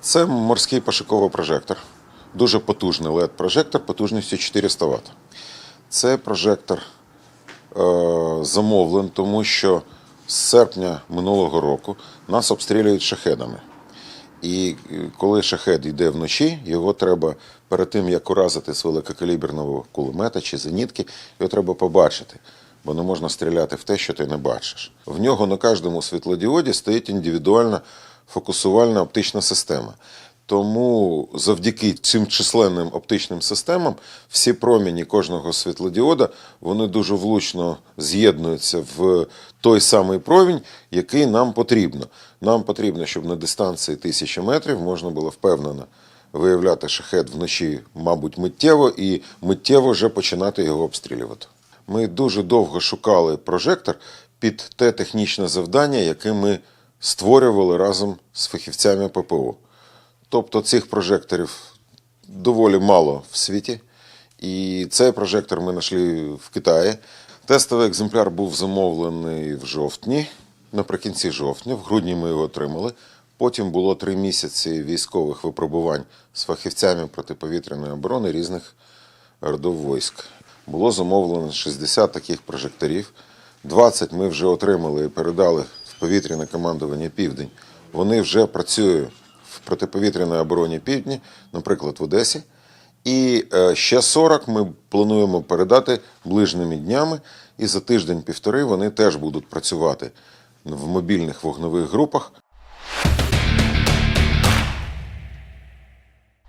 Це морський пошуковий прожектор. Дуже потужний LED-прожектор потужністю 400 Вт. Це прожектор е, замовлений, тому що з серпня минулого року нас обстрілюють шахедами. І е, коли шахед йде вночі, його треба перед тим, як уразити з великокаліберного кулемета чи зенітки, його треба побачити. Бо не можна стріляти в те, що ти не бачиш. В нього на кожному світлодіоді стоїть індивідуальна фокусувальна оптична система. Тому завдяки цим численним оптичним системам всі проміні кожного світлодіода вони дуже влучно з'єднуються в той самий промінь, який нам потрібно. Нам потрібно, щоб на дистанції тисячі метрів можна було впевнено виявляти шахет вночі, мабуть, миттєво і миттєво вже починати його обстрілювати. Ми дуже довго шукали прожектор під те технічне завдання, яке ми створювали разом з фахівцями ППО. Тобто цих прожекторів доволі мало в світі. І цей прожектор ми знайшли в Китаї. Тестовий екземпляр був замовлений в жовтні, наприкінці жовтня, в грудні ми його отримали. Потім було три місяці військових випробувань з фахівцями протиповітряної оборони різних родов військ. Було замовлено 60 таких прожекторів. 20 ми вже отримали і передали повітряне командування Південь. Вони вже працюють в протиповітряній обороні Півдні, наприклад, в Одесі. І е, ще 40 ми плануємо передати ближніми днями, і за тиждень-півтори вони теж будуть працювати в мобільних вогневих групах